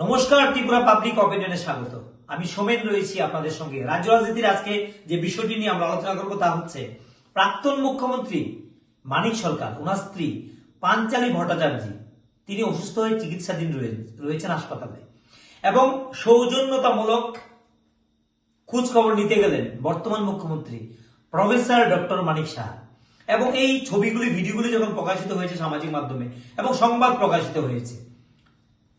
নমস্কার, ত্রিপুরা পাবলিক অপিনিয়নে স্বাগত। আমি সোমেন রয়েছি আপনাদের সঙ্গে। রাজ্য রাজনীতির আজকে যে বিষয়টি নিয়ে আমরা আলোচনা করব তা হচ্ছে, প্রাক্তন মুখ্যমন্ত্রী মানিক সরকার, ওনার স্ত্রী পাঞ্চালী ভট্টাচার্য, তিনি অসুস্থ হয়ে চিকিৎসাধীন রয়ে- রয়েছেন হাসপাতালে। এবং সৌজন্যতামূলক খোঁজ খবর নিতে গেলেন বর্তমান মুখ্যমন্ত্রী প্রফেসর ডক্টর মানিক শাহ। এবং এই ছবিগুলি, ভিডিওগুলি যখন প্রকাশিত হয়েছে সামাজিক মাধ্যমে এবং সংবাদ প্রকাশিত হয়েছে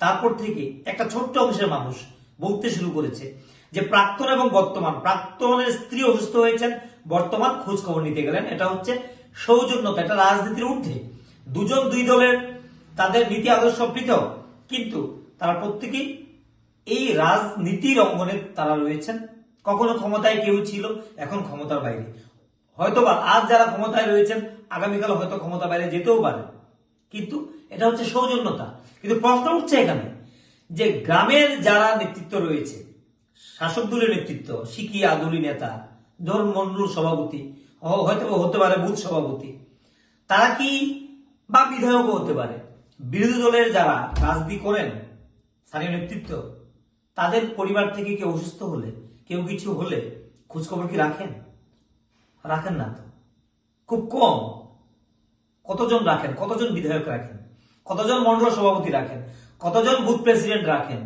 তারপর থেকে একটা ছোট্ট অংশের মানুষ বলতে শুরু করেছে যে প্রাক্তন এবং বর্তমান, প্রাক্তনের স্ত্রী অসুস্থ হয়েছেন, বর্তমান খোঁজ খবর নিতে গেলেন। এটা হচ্ছে সৌজন্যতা, এটা রাজনীতির ঊর্ধ্বে। দুজন দুই দলের তাদের নীতি আদর্শ পৃথক, কিন্তু তারা প্রত্যেকেই এই রাজনীতির অঙ্গনে তারা রয়েছেন। কখনো ক্ষমতায় কেউ ছিল, এখন ক্ষমতার বাইরে। হয়তোবা আজ যারা ক্ষমতায় রয়েছেন, আগামীকাল হয়তো ক্ষমতা বাইরে যেতেও পারে কিন্তু এটা হচ্ছে সৌজন্যতা। কিন্তু প্রশ্ন উঠছে এখানে যে গ্রামের যারা নেতৃত্ব রয়েছে, শাসক দলের নেতৃত্ব, সিকি আদুলি নেতা ধরুন মন্ডল সভাপতি হয়তো হতে পারে বুথ সভাপতি, তারা কি বা বিধায়কও হতে পারে? বিরোধী দলের যারা রাজনীতি করেন, স্থানীয় নেতৃত্ব, তাদের পরিবার থেকে কেউ অসুস্থ হলে, কেউ কিছু হলে খোঁজখবর কি রাখেন? রাখেন না তো। খুব কম। কতজন রাখেন? কতজন বিধায়ক রাখেন? কতজন মন্ডল সভাপতি রাখেন? কতজন বুথ প্রেসিডেন্ট রাখেন?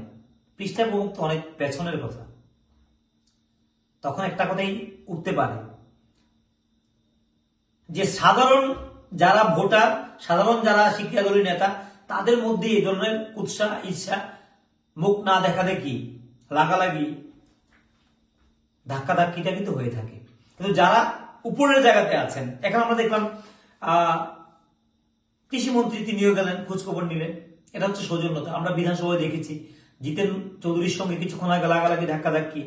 পৃষ্ঠা প্রমুখ তো অনেক পেছনের কথা। তখন একটা কথাই উঠতে পারে। যে সাধারণ যারা ভোটার, সাধারণ যারা শিক্ষাদলী নেতা, তাদের মধ্যে এই ধরনের উৎসাহ ঈর্ষা, মুখ না দেখা দেখি লাগালাগি ধাক্কা ধাক্কিটা কিন্তু হয়ে থাকে। কিন্তু যারা উপরের জায়গাতে আছেন, এখন আমরা দেখলাম কৃষিমন্ত্রী তিনিও গেলেন, খোঁজখবর নিলেন। এটা হচ্ছে সৌজন্যতা। আমরা বিধানসভায় দেখেছি, জিতেন চৌধুরীর সঙ্গে কিছুক্ষণ আগে লাগালাগি ধাক্কা ধাক্কি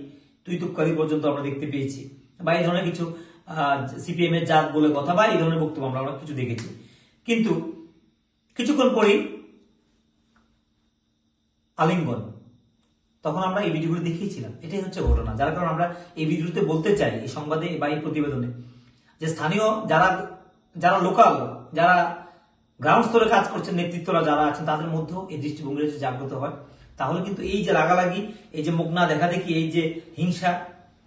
তুই তুকারি পর্যন্ত আমরা দেখতে পেয়েছি। বা এই ধরনের কিছু সিপিএম এর জাত বলে কথা বা এই ধরনের বক্তব্য আমরা অনেক কিছু দেখেছি। কিন্তু কিছুক্ষণ পরেই আলিঙ্গন। তখন আমরা এই ভিডিওগুলো দেখিয়েছিলাম। এটাই হচ্ছে ঘটনা। যার কারণে আমরা এই ভিডিওতে বলতে চাই, এই সংবাদে বা এই প্রতিবেদনে, যে স্থানীয় যারা যারা লোকাল যারা গ্রাউন্ড স্তরে কাজ করছেন নেতৃত্বরা যারা আছেন, তাদের মধ্যেও এই দৃষ্টিভঙ্গি যদি জাগ্রত হয়। তাহলে কিন্তু এই যে লাগালাগি এই যে মুখ না দেখা দেখি, এই যে হিংসা,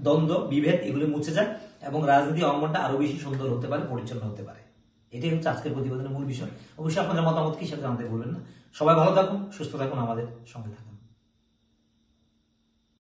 দ্বন্দ্ব, বিভেদ, এগুলি মুছে যায় এবং রাজনীতি অঙ্গনটা আরও বেশি সুন্দর হতে পারে, পরিচ্ছন্ন হতে পারে। এটাই হচ্ছে আজকের প্রতিবেদনের মূল বিষয়। অবশ্যই আপনাদের মতামত কি সেটা জানতে বলবেন না। সবাই ভালো থাকুন, সুস্থ থাকুন আমাদের সঙ্গে থাকুন।